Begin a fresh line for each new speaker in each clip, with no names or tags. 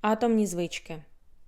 Атомні звички.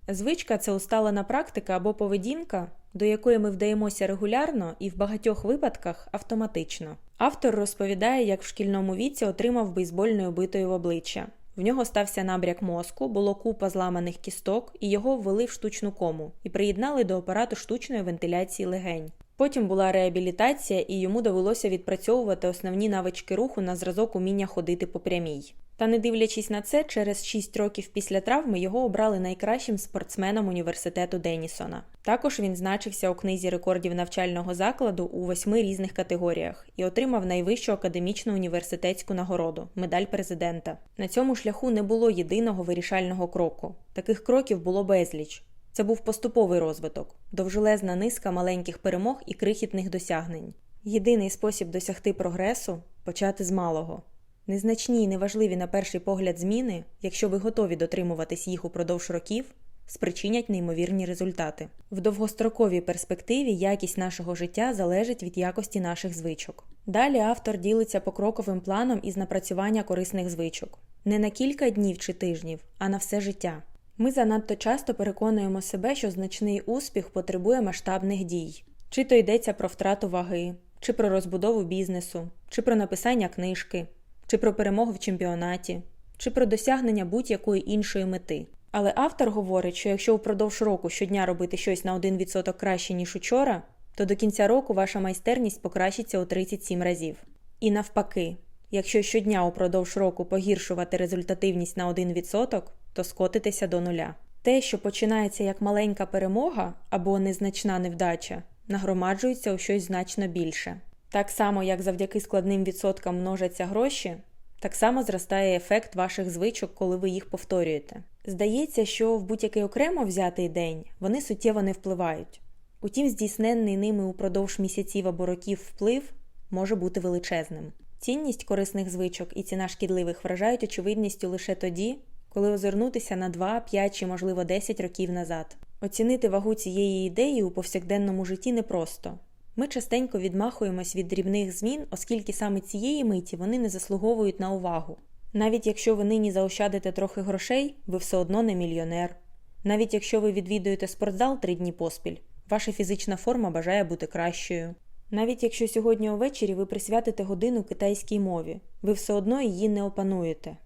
Звичка це усталена практика або поведінка, до якої ми вдаємося регулярно і в багатьох випадках автоматично. Автор розповідає, як в шкільному віці отримав бейсбольною битою в обличчя. В нього стався набряк мозку, було купа зламаних кісток, і його ввели в штучну кому і приєднали до апарату штучної вентиляції легень. Потім була реабілітація, і йому довелося відпрацьовувати основні навички руху на зразок уміння ходити по прямій. Та не дивлячись на це, через 6 років після травми його обрали найкращим спортсменом університету Денісона. Також він значився у книзі рекордів навчального закладу у восьми різних категоріях і отримав найвищу академічну університетську нагороду медаль президента. На цьому шляху не було єдиного вирішального кроку. Таких кроків було безліч. Це був поступовий розвиток, довжелезна низка маленьких перемог і крихітних досягнень. Єдиний спосіб досягти прогресу почати з малого. Незначні і неважливі на перший погляд зміни, якщо ви готові дотримуватись їх упродовж років, спричинять неймовірні результати. В довгостроковій перспективі якість нашого життя залежить від якості наших звичок. Далі автор ділиться покроковим планом із напрацювання корисних звичок не на кілька днів чи тижнів, а на все життя. Ми занадто часто переконуємо себе, що значний успіх потребує масштабних дій, чи то йдеться про втрату ваги, чи про розбудову бізнесу, чи про написання книжки, чи про перемогу в чемпіонаті, чи про досягнення будь-якої іншої мети. Але автор говорить, що якщо впродовж року щодня робити щось на 1% краще, ніж учора, то до кінця року ваша майстерність покращиться у 37 разів. І навпаки, якщо щодня упродовж року погіршувати результативність на 1%, то скотитеся до нуля. Те, що починається як маленька перемога або незначна невдача, нагромаджується у щось значно більше. Так само, як завдяки складним відсоткам множаться гроші, так само зростає ефект ваших звичок, коли ви їх повторюєте. Здається, що в будь-який окремо взятий день вони суттєво не впливають. Утім, здійсненний ними упродовж місяців або років вплив може бути величезним. Цінність корисних звичок і ціна шкідливих вражають очевидністю лише тоді, коли озирнутися на 2, 5 чи, можливо, 10 років назад. Оцінити вагу цієї ідеї у повсякденному житті непросто. Ми частенько відмахуємось від дрібних змін, оскільки саме цієї миті вони не заслуговують на увагу. Навіть якщо ви нині заощадите трохи грошей, ви все одно не мільйонер. Навіть якщо ви відвідуєте спортзал три дні поспіль, ваша фізична форма бажає бути кращою. Навіть якщо сьогодні увечері ви присвятите годину китайській мові, ви все одно її не опануєте.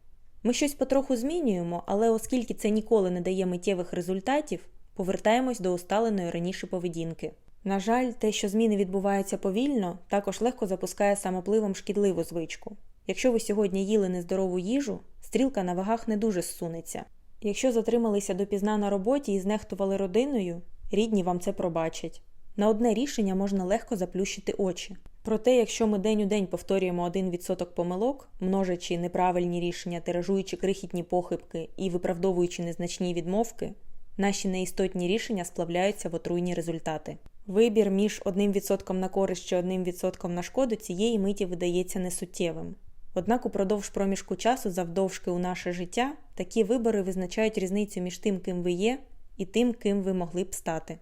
Ми щось потроху змінюємо, але оскільки це ніколи не дає миттєвих результатів, повертаємось до усталеної раніше поведінки. На жаль, те, що зміни відбуваються повільно, також легко запускає самопливом шкідливу звичку. Якщо ви сьогодні їли нездорову їжу, стрілка на вагах не дуже зсунеться. Якщо затрималися допізна на роботі і знехтували родиною, рідні вам це пробачать. На одне рішення можна легко заплющити очі. Проте, якщо ми день у день повторюємо 1% помилок, множачи неправильні рішення, тиражуючи крихітні похибки і виправдовуючи незначні відмовки, наші неістотні рішення сплавляються в отруйні результати. Вибір між 1% на користь чи 1% на шкоду цієї миті видається несуттєвим. Однак упродовж проміжку часу, завдовжки у наше життя, такі вибори визначають різницю між тим, ким ви є, і тим, ким ви могли б стати.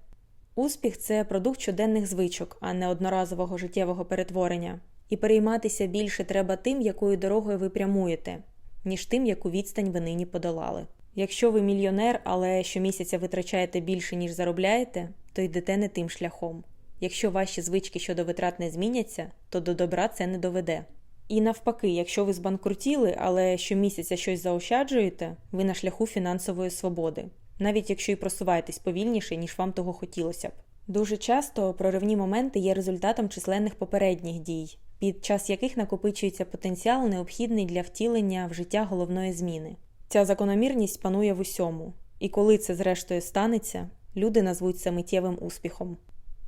Успіх це продукт щоденних звичок, а не одноразового життєвого перетворення. І перейматися більше треба тим, якою дорогою ви прямуєте, ніж тим, яку відстань ви нині подолали. Якщо ви мільйонер, але щомісяця витрачаєте більше, ніж заробляєте, то йдете не тим шляхом. Якщо ваші звички щодо витрат не зміняться, то до добра це не доведе. І навпаки, якщо ви збанкрутіли, але щомісяця щось заощаджуєте, ви на шляху фінансової свободи, навіть якщо й просуваєтесь повільніше, ніж вам того хотілося б. Дуже часто проривні моменти є результатом численних попередніх дій, під час яких накопичується потенціал, необхідний для втілення в життя головної зміни. Ця закономірність панує в усьому, і коли це зрештою станеться, люди назвуть це миттєвим успіхом.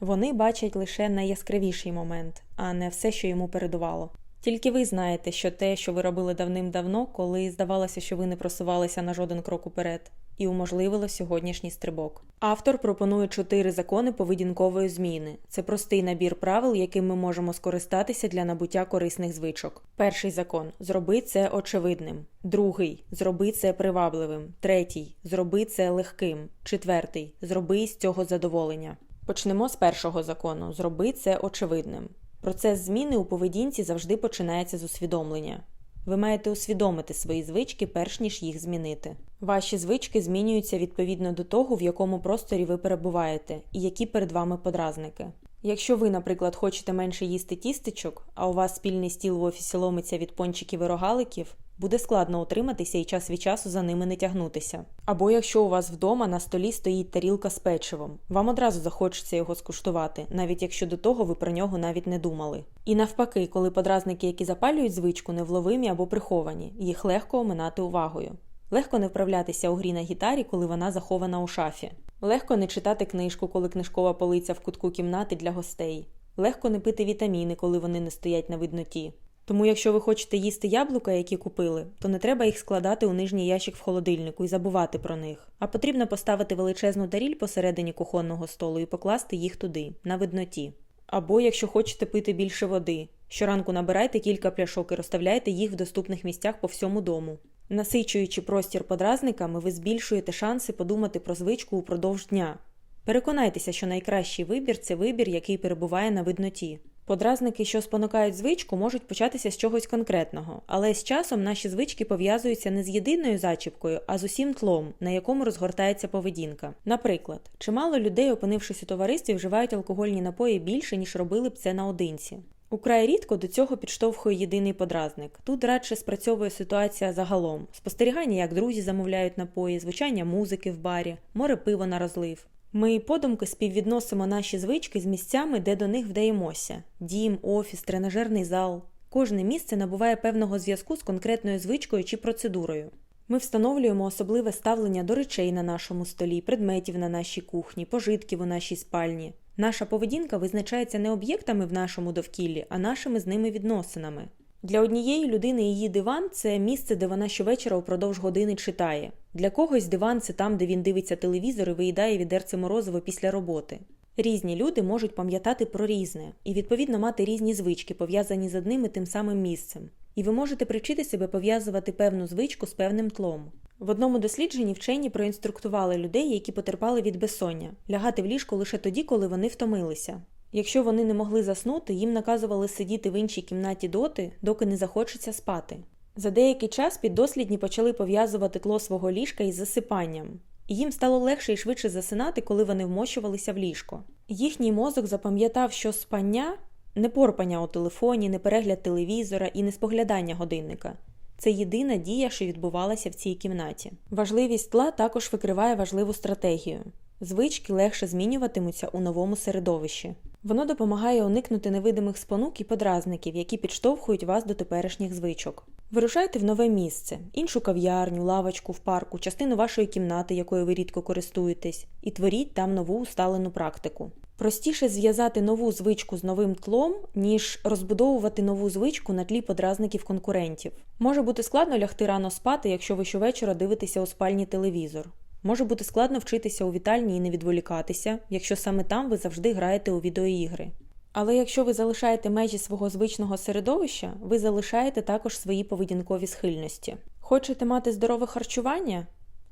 Вони бачать лише найяскравіший момент, а не все, що йому передувало. Тільки ви знаєте, що те, що ви робили давним-давно, коли здавалося, що ви не просувалися на жоден крок уперед, і уможливило сьогоднішній стрибок. Автор пропонує чотири закони поведінкової зміни. Це простий набір правил, яким ми можемо скористатися для набуття корисних звичок. Перший закон зроби це очевидним. Другий зроби це привабливим. Третій зроби це легким. Четвертий зроби з цього задоволення. Почнемо з першого закону зроби це очевидним. Процес зміни у поведінці завжди починається з усвідомлення. Ви маєте усвідомити свої звички, перш ніж їх змінити. Ваші звички змінюються відповідно до того, в якому просторі ви перебуваєте, і які перед вами подразники. Якщо ви, наприклад, хочете менше їсти тістечок, а у вас спільний стіл в офісі ломиться від пончиків і рогаликів, буде складно утриматися і час від часу за ними не тягнутися. Або якщо у вас вдома на столі стоїть тарілка з печивом, вам одразу захочеться його скуштувати, навіть якщо до того ви про нього навіть не думали. І навпаки, коли подразники, які запалюють звичку, невловимі або приховані, їх легко оминати увагою. Легко не вправлятися у грі на гітарі, коли вона захована у шафі. Легко не читати книжку, коли книжкова полиця в кутку кімнати для гостей. Легко не пити вітаміни, коли вони не стоять на видноті. Тому, якщо ви хочете їсти яблука, які купили, то не треба їх складати у нижній ящик в холодильнику і забувати про них, а потрібно поставити величезну таріль посередині кухонного столу і покласти їх туди, на видноті. Або якщо хочете пити більше води, щоранку набирайте кілька пляшок і розставляйте їх в доступних місцях по всьому дому. Насичуючи простір подразниками, ви збільшуєте шанси подумати про звичку упродовж дня. Переконайтеся, що найкращий вибір це вибір, який перебуває на видноті. Подразники, що спонукають звичку, можуть початися з чогось конкретного, але з часом наші звички пов'язуються не з єдиною зачіпкою, а з усім тлом, на якому розгортається поведінка. Наприклад, чимало людей, опинившись у товаристві, вживають алкогольні напої більше, ніж робили б це наодинці. Украй рідко до цього підштовхує єдиний подразник. Тут радше спрацьовує ситуація загалом: спостерігання, як друзі замовляють напої, звучання музики в барі, море пиво на розлив. Ми подумки співвідносимо наші звички з місцями, де до них вдаємося: дім, офіс, тренажерний зал. Кожне місце набуває певного зв'язку з конкретною звичкою чи процедурою. Ми встановлюємо особливе ставлення до речей на нашому столі, предметів на нашій кухні, пожитків у нашій спальні. Наша поведінка визначається не об'єктами в нашому довкіллі, а нашими з ними відносинами. Для однієї людини її диван це місце, де вона щовечора упродовж години читає. Для когось диван це там, де він дивиться телевізор і виїдає відерце морозиво після роботи. Різні люди можуть пам'ятати про різне і, відповідно, мати різні звички, пов'язані з одним і тим самим місцем. І ви можете привчити себе пов'язувати певну звичку з певним тлом. В одному дослідженні вчені проінструктували людей, які потерпали від безсоння, лягати в ліжко лише тоді, коли вони втомилися. Якщо вони не могли заснути, їм наказували сидіти в іншій кімнаті доти, доки не захочеться спати. За деякий час піддослідні почали пов'язувати тло свого ліжка із засипанням, і їм стало легше і швидше засинати, коли вони вмощувалися в ліжко. Їхній мозок запам'ятав, що спання не порпання у телефоні, не перегляд телевізора і не споглядання годинника. Це єдина дія, що відбувалася в цій кімнаті. Важливість тла також викриває важливу стратегію. Звички легше змінюватимуться у новому середовищі. Воно допомагає уникнути невидимих спонук і подразників, які підштовхують вас до теперішніх звичок. Вирушайте в нове місце, іншу кав'ярню, лавочку в парку, частину вашої кімнати, якою ви рідко користуєтесь, і творіть там нову усталену практику. Простіше зв'язати нову звичку з новим тлом, ніж розбудовувати нову звичку на тлі подразників конкурентів. Може бути складно лягти рано спати, якщо ви щовечора дивитеся у спальні телевізор. Може бути складно вчитися у вітальні і не відволікатися, якщо саме там ви завжди граєте у відеоігри. Але якщо ви залишаєте межі свого звичного середовища, ви залишаєте також свої поведінкові схильності. Хочете мати здорове харчування?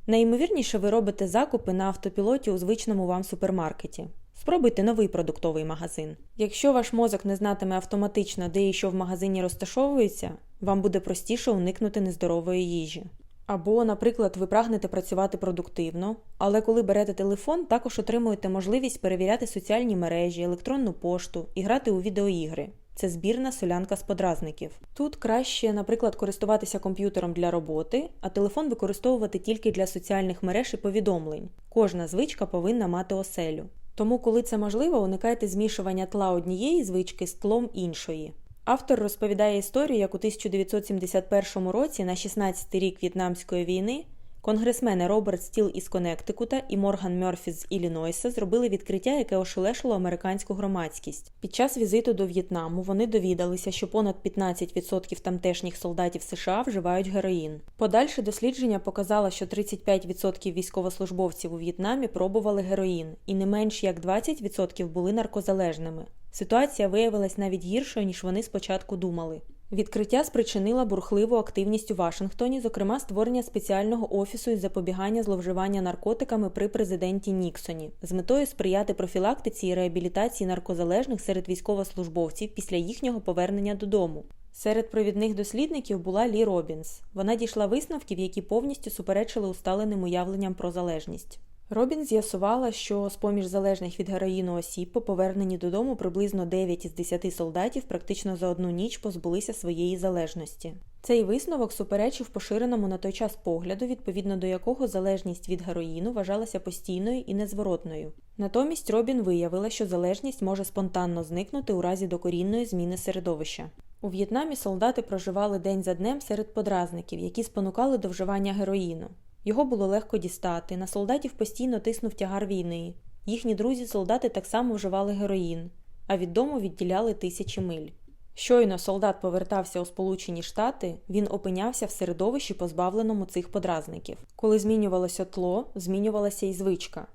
Найімовірніше ви робите закупи на автопілоті у звичному вам супермаркеті. Спробуйте новий продуктовий магазин. Якщо ваш мозок не знатиме автоматично, де і що в магазині розташовується, вам буде простіше уникнути нездорової їжі. Або, наприклад, ви прагнете працювати продуктивно, але коли берете телефон, також отримуєте можливість перевіряти соціальні мережі, електронну пошту і грати у відеоігри. Це збірна солянка з подразників. Тут краще, наприклад, користуватися комп'ютером для роботи, а телефон використовувати тільки для соціальних мереж і повідомлень. Кожна звичка повинна мати оселю. Тому, коли це можливо, уникайте змішування тла однієї звички з тлом іншої. Автор розповідає історію, як у 1971 році, на 16-й рік В'єтнамської війни, конгресмени Роберт Стіл із Коннектикута і Морган Мерфі з Іллінойса зробили відкриття, яке ошелешило американську громадськість. Під час візиту до В'єтнаму вони довідалися, що понад 15% тамтешніх солдатів США вживають героїн. Подальше дослідження показало, що 35% військовослужбовців у В'єтнамі пробували героїн, і не менш як 20% були наркозалежними. Ситуація виявилась навіть гіршою, ніж вони спочатку думали. Відкриття спричинило бурхливу активність у Вашингтоні, зокрема створення спеціального офісу із запобігання зловживання наркотиками при президенті Ніксоні, з метою сприяти профілактиці і реабілітації наркозалежних серед військовослужбовців після їхнього повернення додому. Серед провідних дослідників була Лі Робінс. Вона дійшла висновків, які повністю суперечили усталеним уявленням про залежність. Робін з'ясувала, що з поміж залежних від героїну осіб по поверненні додому приблизно 9 із 10 солдатів практично за одну ніч позбулися своєї залежності. Цей висновок суперечив поширеному на той час погляду, відповідно до якого залежність від героїну вважалася постійною і незворотною. Натомість Робін виявила, що залежність може спонтанно зникнути у разі докорінної зміни середовища. У В'єтнамі солдати проживали день за днем серед подразників, які спонукали до вживання героїну. Його було легко дістати, на солдатів постійно тиснув тягар війни. Їхні друзі-солдати так само вживали героїн, а від дому відділяли тисячі миль. Щойно солдат повертався у Сполучені Штати, він опинявся в середовищі, позбавленому цих подразників. Коли змінювалося тло, змінювалася і звичка.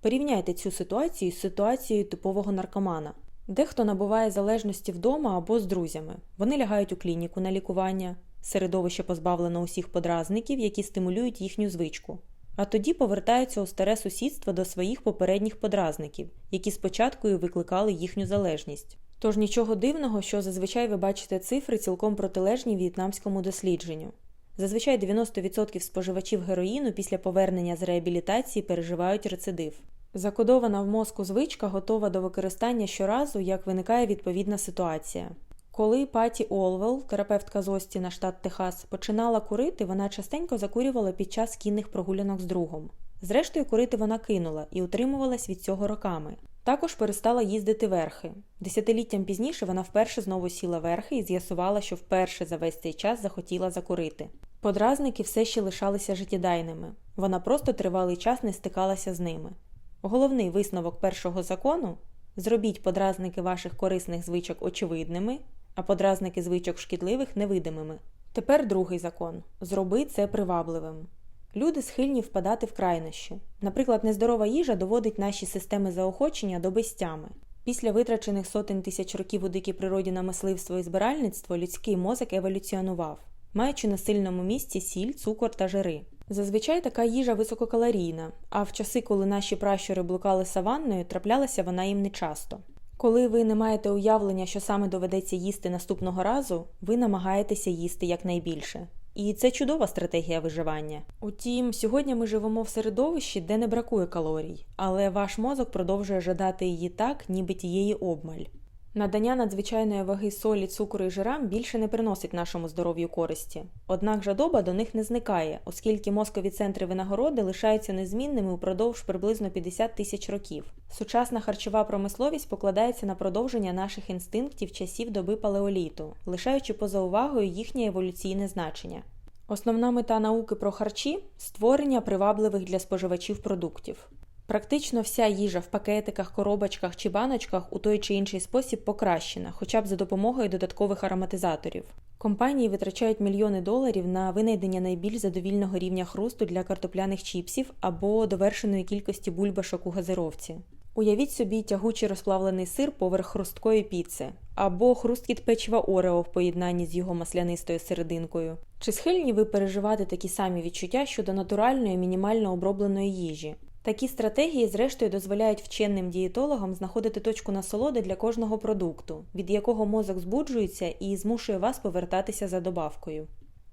Порівняйте цю ситуацію з ситуацією типового наркомана. Дехто набуває залежності вдома або з друзями. Вони лягають у клініку на лікування, середовище позбавлено усіх подразників, які стимулюють їхню звичку. А тоді повертаються у старе сусідство до своїх попередніх подразників, які спочатку і викликали їхню залежність. Тож нічого дивного, що зазвичай ви бачите цифри цілком протилежні в'єтнамському дослідженню. Зазвичай 90% споживачів героїну після повернення з реабілітації переживають рецидив. Закодована в мозку звичка готова до використання щоразу, як виникає відповідна ситуація. Коли Паті Олвел, терапевтка з Остіна, штат Техас, починала курити, вона частенько закурювала під час кінних прогулянок з другом. Зрештою, курити вона кинула і утримувалась від цього роками. Також перестала їздити верхи. Десятиліттям пізніше вона вперше знову сіла верхи і з'ясувала, що вперше за весь цей час захотіла закурити. Подразники все ще лишалися життєдайними. Вона просто тривалий час не стикалася з ними. Головний висновок першого закону зробіть подразники ваших корисних звичок очевидними, а подразники звичок шкідливих невидимими. Тепер другий закон зроби це привабливим. Люди схильні впадати в крайнощі. Наприклад, нездорова їжа доводить наші системи заохочення до безтями. Після витрачених сотень тисяч років у дикій природі на мисливство і збиральництво людський мозок еволюціонував, маючи на сильному місці сіль, цукор та жири. Зазвичай така їжа висококалорійна, а в часи, коли наші пращури блукали саванною, траплялася вона їм нечасто. Коли ви не маєте уявлення, що саме доведеться їсти наступного разу, ви намагаєтеся їсти якнайбільше. І це чудова стратегія виживання. Утім, сьогодні ми живемо в середовищі, де не бракує калорій, але ваш мозок продовжує жадати її так, ніби тієї обмаль. Надання надзвичайної ваги солі, цукру і жирам більше не приносить нашому здоров'ю користі. Однак жадоба до них не зникає, оскільки мозкові центри винагороди лишаються незмінними упродовж приблизно 50 тисяч років. Сучасна харчова промисловість покладається на продовження наших інстинктів часів доби палеоліту, лишаючи поза увагою їхнє еволюційне значення. Основна мета науки про харчі створення привабливих для споживачів продуктів. Практично вся їжа в пакетиках, коробочках чи баночках у той чи інший спосіб покращена, хоча б за допомогою додаткових ароматизаторів. Компанії витрачають мільйони доларів на винайдення найбільш задовільного рівня хрусту для картопляних чіпсів або довершеної кількості бульбашок у газировці. Уявіть собі тягучий розплавлений сир поверх хрусткої піци, або хрусткіт печива Орео в поєднанні з його маслянистою серединкою. Чи схильні ви переживати такі самі відчуття щодо натуральної мінімально обробленої їжі? Такі стратегії, зрештою, дозволяють вченим дієтологам знаходити точку насолоди для кожного продукту, від якого мозок збуджується і змушує вас повертатися за добавкою.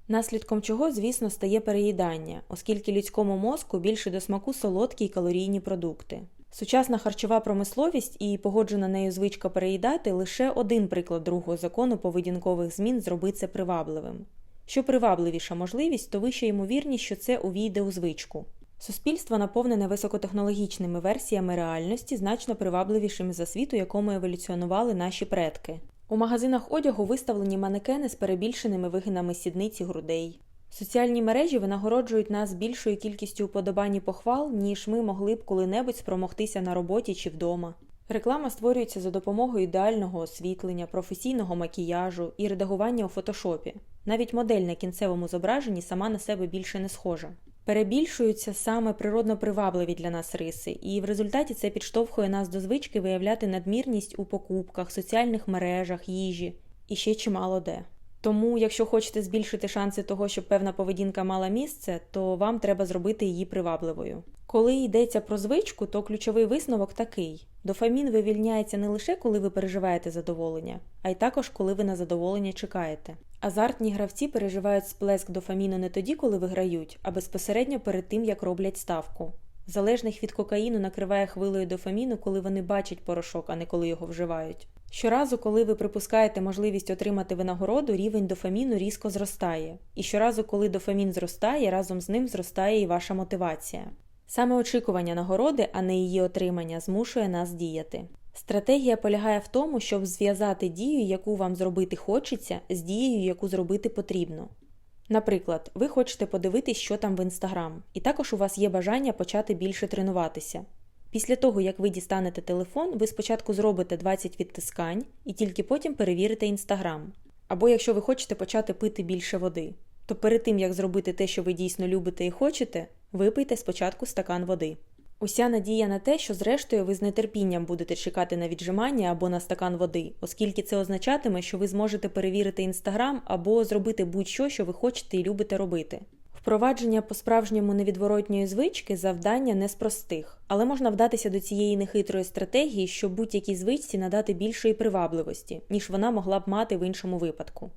Наслідком чого, звісно, стає переїдання, оскільки людському мозку більше до смаку солодкі й калорійні продукти. Сучасна харчова промисловість і погоджена нею звичка переїдати лише один приклад другого закону поведінкових змін зробить це привабливим. Що привабливіша можливість, то вища ймовірність, що це увійде у звичку. Суспільство наповнене високотехнологічними версіями реальності, значно привабливішими за світ, у якому еволюціонували наші предки. У магазинах одягу виставлені манекени з перебільшеними вигинами сідниці грудей. Соціальні мережі винагороджують нас більшою кількістю уподобань і похвал, ніж ми могли б коли-небудь спромогтися на роботі чи вдома. Реклама створюється за допомогою ідеального освітлення, професійного макіяжу і редагування у фотошопі. Навіть модель на кінцевому зображенні сама на себе більше не схожа. Перебільшуються саме природно привабливі для нас риси, і в результаті це підштовхує нас до звички виявляти надмірність у покупках, соціальних мережах, їжі і ще чимало де. Тому, якщо хочете збільшити шанси того, щоб певна поведінка мала місце, то вам треба зробити її привабливою. Коли йдеться про звичку, то ключовий висновок такий: дофамін вивільняється не лише коли ви переживаєте задоволення, а й також коли ви на задоволення чекаєте. Азартні гравці переживають сплеск дофаміну не тоді, коли виграють, а безпосередньо перед тим, як роблять ставку. Залежних від кокаїну накриває хвилею дофаміну, коли вони бачать порошок, а не коли його вживають. Щоразу, коли ви припускаєте можливість отримати винагороду, рівень дофаміну різко зростає. І щоразу, коли дофамін зростає, разом з ним зростає і ваша мотивація. Саме очікування нагороди, а не її отримання, змушує нас діяти. Стратегія полягає в тому, щоб зв'язати дію, яку вам зробити хочеться, з дією, яку зробити потрібно. Наприклад, ви хочете подивитись, що там в інстаграм, і також у вас є бажання почати більше тренуватися. Після того, як ви дістанете телефон, ви спочатку зробите 20 відтискань і тільки потім перевірите інстаграм. Або якщо ви хочете почати пити більше води, то перед тим як зробити те, що ви дійсно любите і хочете, випийте спочатку стакан води. Уся надія на те, що зрештою ви з нетерпінням будете чекати на віджимання або на стакан води, оскільки це означатиме, що ви зможете перевірити інстаграм або зробити будь-що, що ви хочете і любите робити. Впровадження по-справжньому невідворотньої звички завдання не з простих, але можна вдатися до цієї нехитрої стратегії, щоб будь-якій звичці надати більшої привабливості, ніж вона могла б мати в іншому випадку.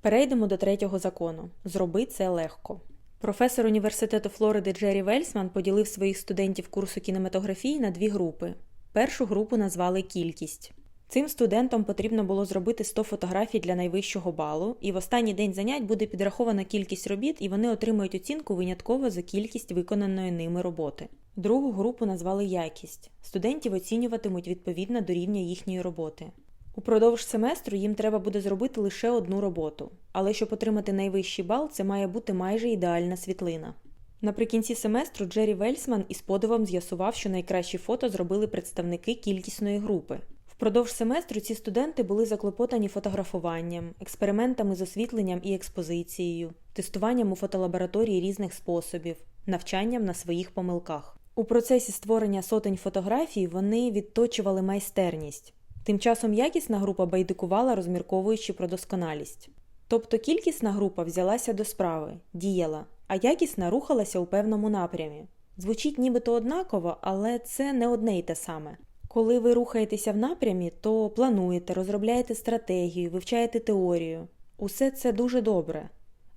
Перейдемо до третього закону зроби це легко. Професор університету Флориди Джері Вельсман поділив своїх студентів курсу кінематографії на дві групи. Першу групу назвали кількість. Цим студентам потрібно було зробити 100 фотографій для найвищого балу, і в останній день занять буде підрахована кількість робіт, і вони отримують оцінку винятково за кількість виконаної ними роботи. Другу групу назвали якість. Студентів оцінюватимуть відповідно до рівня їхньої роботи. Упродовж семестру їм треба буде зробити лише одну роботу, але щоб отримати найвищий бал, це має бути майже ідеальна світлина. Наприкінці семестру Джері Вельсман із подивом з'ясував, що найкращі фото зробили представники кількісної групи. Впродовж семестру ці студенти були заклопотані фотографуванням, експериментами з освітленням і експозицією, тестуванням у фотолабораторії різних способів, навчанням на своїх помилках. У процесі створення сотень фотографій вони відточували майстерність. Тим часом якісна група байдикувала, розмірковуючи про досконалість. Тобто кількісна група взялася до справи, діяла, а якісна рухалася у певному напрямі. Звучить нібито однаково, але це не одне й те саме. Коли ви рухаєтеся в напрямі, то плануєте, розробляєте стратегію, вивчаєте теорію. Усе це дуже добре,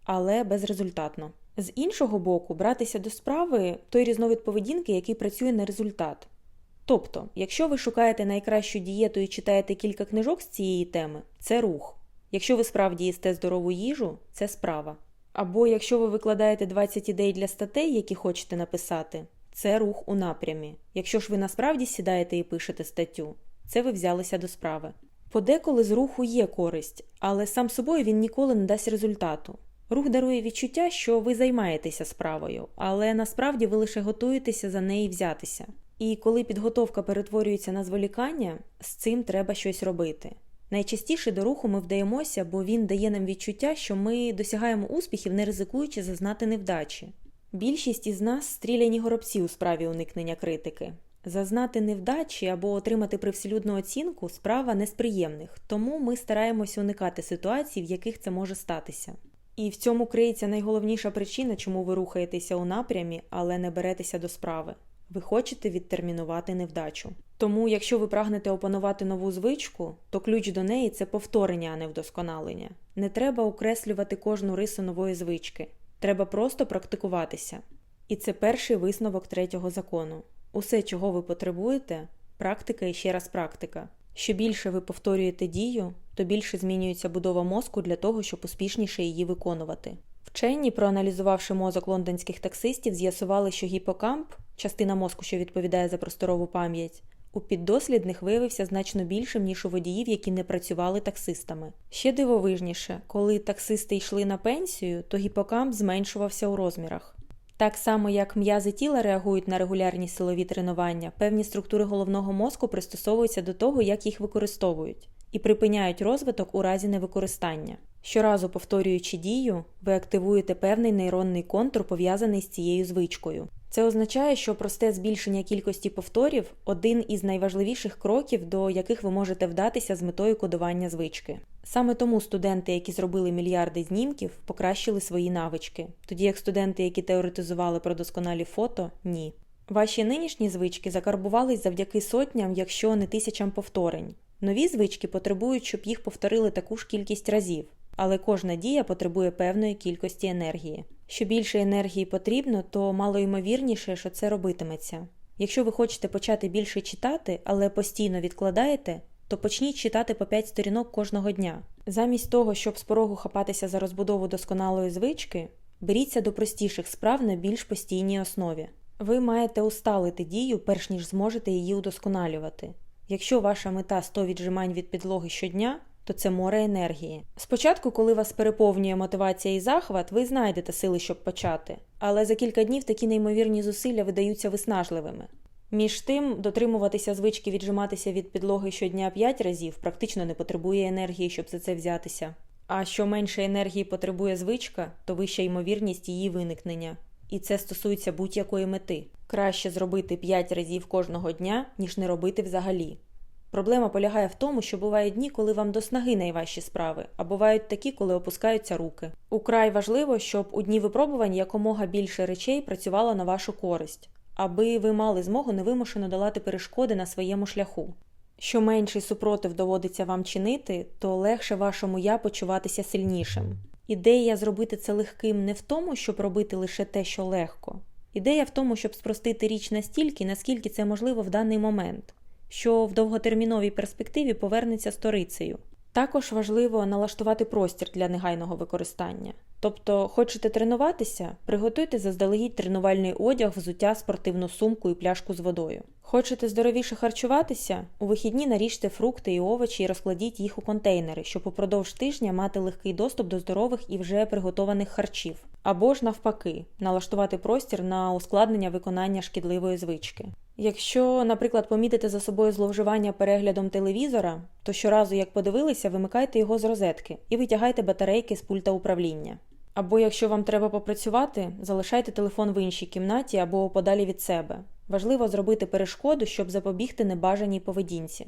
але безрезультатно. З іншого боку, братися до справи той різновид поведінки, який працює на результат. Тобто, якщо ви шукаєте найкращу дієту і читаєте кілька книжок з цієї теми, це рух. Якщо ви справді їсте здорову їжу, це справа. Або якщо ви викладаєте 20 ідей для статей, які хочете написати, це рух у напрямі. Якщо ж ви насправді сідаєте і пишете статтю, це ви взялися до справи. Подеколи з руху є користь, але сам собою він ніколи не дасть результату. Рух дарує відчуття, що ви займаєтеся справою, але насправді ви лише готуєтеся за неї взятися. І коли підготовка перетворюється на зволікання, з цим треба щось робити. Найчастіше до руху ми вдаємося, бо він дає нам відчуття, що ми досягаємо успіхів, не ризикуючи зазнати невдачі. Більшість із нас стріляні горобці у справі уникнення критики. Зазнати невдачі або отримати привселюдну оцінку справа не з приємних, тому ми стараємося уникати ситуацій, в яких це може статися. І в цьому криється найголовніша причина, чому ви рухаєтеся у напрямі, але не беретеся до справи. Ви хочете відтермінувати невдачу. Тому, якщо ви прагнете опанувати нову звичку, то ключ до неї це повторення, а не вдосконалення. Не треба окреслювати кожну рису нової звички. Треба просто практикуватися. І це перший висновок третього закону. Усе, чого ви потребуєте, практика і ще раз практика. Що більше ви повторюєте дію, то більше змінюється будова мозку для того, щоб успішніше її виконувати. Вчені, проаналізувавши мозок лондонських таксистів, з'ясували, що гіпокамп, частина мозку, що відповідає за просторову пам'ять, у піддослідних виявився значно більшим, ніж у водіїв, які не працювали таксистами. Ще дивовижніше, коли таксисти йшли на пенсію, то гіпокамп зменшувався у розмірах. Так само, як м'язи тіла реагують на регулярні силові тренування, певні структури головного мозку пристосовуються до того, як їх використовують, і припиняють розвиток у разі невикористання. Щоразу повторюючи дію, ви активуєте певний нейронний контур, пов'язаний з цією звичкою. Це означає, що просте збільшення кількості повторів один із найважливіших кроків, до яких ви можете вдатися з метою кодування звички. Саме тому студенти, які зробили мільярди знімків, покращили свої навички, тоді як студенти, які теоретизували про досконалі фото, ні. Ваші нинішні звички закарбувались завдяки сотням, якщо не тисячам повторень. Нові звички потребують, щоб їх повторили таку ж кількість разів, але кожна дія потребує певної кількості енергії. Що більше енергії потрібно, то малоймовірніше, що це робитиметься. Якщо ви хочете почати більше читати, але постійно відкладаєте, то почніть читати по 5 сторінок кожного дня. Замість того, щоб з порогу хапатися за розбудову досконалої звички, беріться до простіших справ на більш постійній основі. Ви маєте усталити дію, перш ніж зможете її удосконалювати. Якщо ваша мета 100 віджимань від підлоги щодня, то це море енергії. Спочатку, коли вас переповнює мотивація і захват, ви знайдете сили, щоб почати, але за кілька днів такі неймовірні зусилля видаються виснажливими. Між тим, дотримуватися звички віджиматися від підлоги щодня 5 разів практично не потребує енергії, щоб за це взятися. А що менше енергії потребує звичка, то вища ймовірність її виникнення. І це стосується будь-якої мети. Краще зробити 5 разів кожного дня, ніж не робити взагалі. Проблема полягає в тому, що бувають дні, коли вам до снаги найважчі справи, а бувають такі, коли опускаються руки. Украй важливо, щоб у дні випробувань якомога більше речей працювало на вашу користь, аби ви мали змогу невимушено долати перешкоди на своєму шляху. Що менший супротив доводиться вам чинити, то легше вашому я почуватися сильнішим. Ідея зробити це легким не в тому, щоб робити лише те, що легко. Ідея в тому, щоб спростити річ настільки, наскільки це можливо в даний момент, що в довготерміновій перспективі повернеться сторицею. Також важливо налаштувати простір для негайного використання. Тобто, хочете тренуватися, приготуйте заздалегідь тренувальний одяг, взуття, спортивну сумку і пляшку з водою. Хочете здоровіше харчуватися? У вихідні наріжте фрукти і овочі і розкладіть їх у контейнери, щоб упродовж тижня мати легкий доступ до здорових і вже приготованих харчів. Або ж навпаки, налаштувати простір на ускладнення виконання шкідливої звички. Якщо, наприклад, помітите за собою зловживання переглядом телевізора, то щоразу, як подивилися, вимикайте його з розетки і витягайте батарейки з пульта управління. Або якщо вам треба попрацювати, залишайте телефон в іншій кімнаті або подалі від себе. Важливо зробити перешкоду, щоб запобігти небажаній поведінці.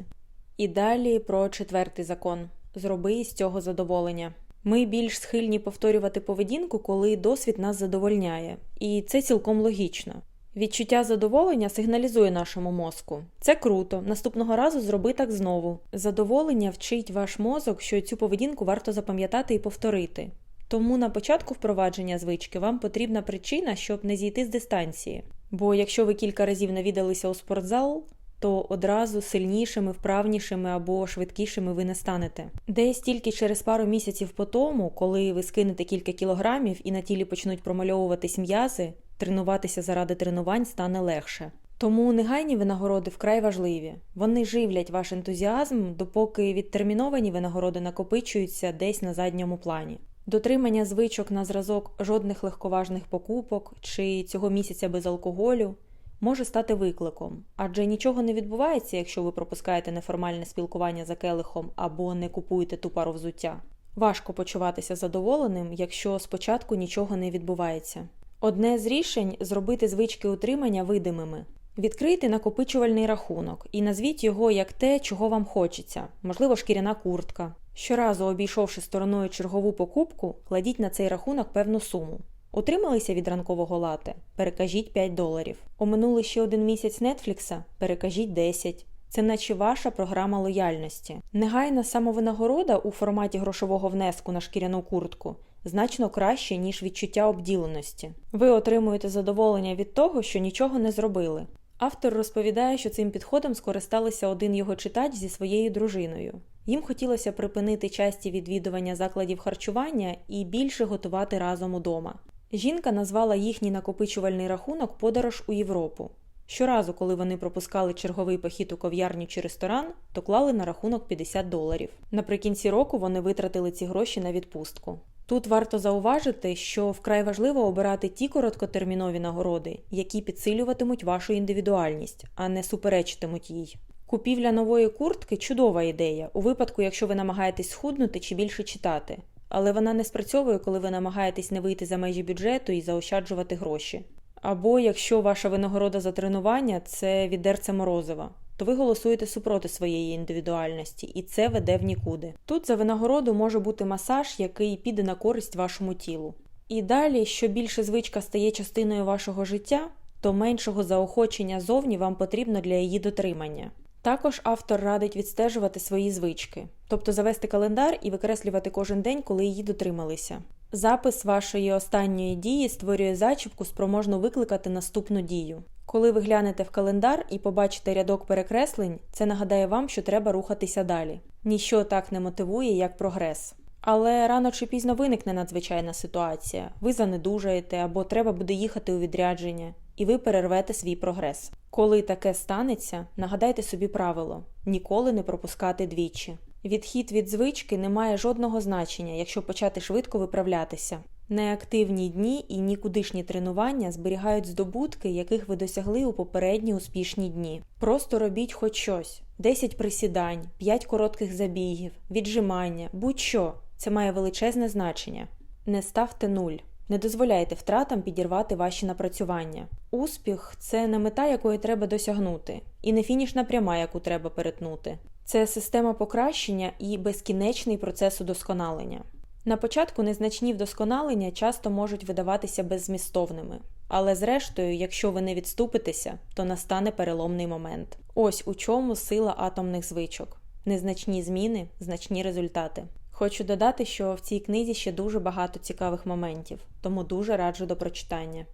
І далі про четвертий закон зроби із цього задоволення. Ми більш схильні повторювати поведінку, коли досвід нас задовольняє, і це цілком логічно. Відчуття задоволення сигналізує нашому мозку. Це круто. Наступного разу зроби так знову. Задоволення вчить ваш мозок, що цю поведінку варто запам'ятати і повторити. Тому на початку впровадження звички вам потрібна причина, щоб не зійти з дистанції. Бо якщо ви кілька разів навідалися у спортзал, то одразу сильнішими, вправнішими або швидкішими ви не станете. Десь тільки через пару місяців по тому, коли ви скинете кілька кілограмів і на тілі почнуть промальовуватись м'язи, тренуватися заради тренувань стане легше. Тому негайні винагороди вкрай важливі. Вони живлять ваш ентузіазм, допоки відтерміновані винагороди накопичуються десь на задньому плані. Дотримання звичок на зразок жодних легковажних покупок чи цього місяця без алкоголю може стати викликом, адже нічого не відбувається, якщо ви пропускаєте неформальне спілкування за келихом або не купуєте ту пару взуття. Важко почуватися задоволеним, якщо спочатку нічого не відбувається. Одне з рішень зробити звички утримання видимими. Відкрийте накопичувальний рахунок і назвіть його як те, чого вам хочеться, можливо, шкіряна куртка. Щоразу, обійшовши стороною чергову покупку, кладіть на цей рахунок певну суму. Утрималися від ранкового лате? Перекажіть 5 доларів. Оминули ще один місяць Нетфлікса? Перекажіть 10. Це наче ваша програма лояльності. Негайна самовинагорода у форматі грошового внеску на шкіряну куртку значно краще, ніж відчуття обділеності. Ви отримуєте задоволення від того, що нічого не зробили. Автор розповідає, що цим підходом скористалися один його читач зі своєю дружиною. Їм хотілося припинити часті відвідування закладів харчування і більше готувати разом удома. Жінка назвала їхній накопичувальний рахунок подорож у Європу. Щоразу, коли вони пропускали черговий похід у ков'ярню чи ресторан, то клали на рахунок 50 доларів. Наприкінці року вони витратили ці гроші на відпустку. Тут варто зауважити, що вкрай важливо обирати ті короткотермінові нагороди, які підсилюватимуть вашу індивідуальність, а не суперечитимуть їй. Купівля нової куртки чудова ідея, у випадку, якщо ви намагаєтесь схуднути чи більше читати, але вона не спрацьовує, коли ви намагаєтесь не вийти за межі бюджету і заощаджувати гроші. Або якщо ваша винагорода за тренування це відерце морозива. То ви голосуєте супроти своєї індивідуальності, і це веде в нікуди. Тут за винагороду може бути масаж, який піде на користь вашому тілу. І далі, що більше звичка стає частиною вашого життя, то меншого заохочення зовні вам потрібно для її дотримання. Також автор радить відстежувати свої звички, тобто завести календар і викреслювати кожен день, коли її дотрималися. Запис вашої останньої дії створює зачіпку, спроможну викликати наступну дію. Коли ви глянете в календар і побачите рядок перекреслень, це нагадає вам, що треба рухатися далі. Ніщо так не мотивує, як прогрес. Але рано чи пізно виникне надзвичайна ситуація. Ви занедужаєте або треба буде їхати у відрядження, і ви перервете свій прогрес. Коли таке станеться, нагадайте собі правило ніколи не пропускати двічі. Відхід від звички не має жодного значення, якщо почати швидко виправлятися. Неактивні дні і нікудишні тренування зберігають здобутки, яких ви досягли у попередні успішні дні. Просто робіть хоч щось: 10 присідань, 5 коротких забігів, віджимання, будь-що. Це має величезне значення. Не ставте нуль. Не дозволяйте втратам підірвати ваші напрацювання. Успіх це не мета, якої треба досягнути, і не фінішна пряма, яку треба перетнути. Це система покращення і безкінечний процес удосконалення. На початку незначні вдосконалення часто можуть видаватися беззмістовними, але зрештою, якщо ви не відступитеся, то настане переломний момент. Ось у чому сила атомних звичок: незначні зміни, значні результати. Хочу додати, що в цій книзі ще дуже багато цікавих моментів, тому дуже раджу до прочитання.